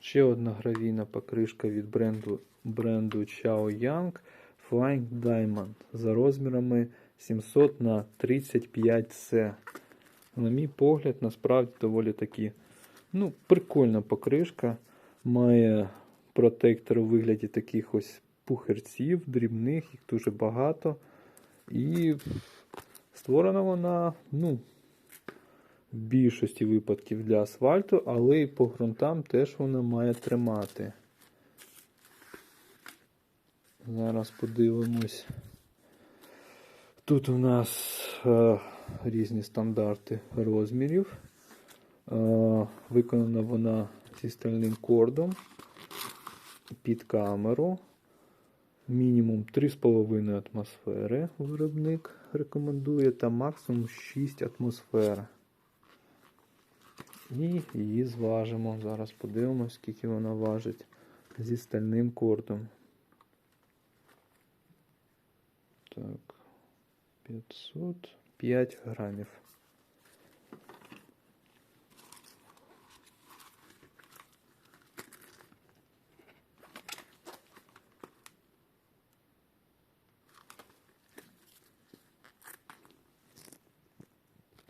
Ще одна гравійна покришка від бренду, бренду Chao Yang Flying Diamond за розмірами 700 на 35 c На мій погляд, насправді доволі таки ну, прикольна покришка. Має протектор у вигляді таких ось пухерців, дрібних, їх дуже багато. І створена вона, ну, в більшості випадків для асфальту, але і по ґрунтам теж вона має тримати. Зараз подивимось. Тут у нас е, різні стандарти розмірів. Е, виконана вона зі стальним кордом під камеру. Мінімум 3,5 атмосфери виробник рекомендує, та максимум 6 атмосфер. І її зважимо. Зараз подивимось, скільки вона важить зі стальним кордом. Так, 505 грамів.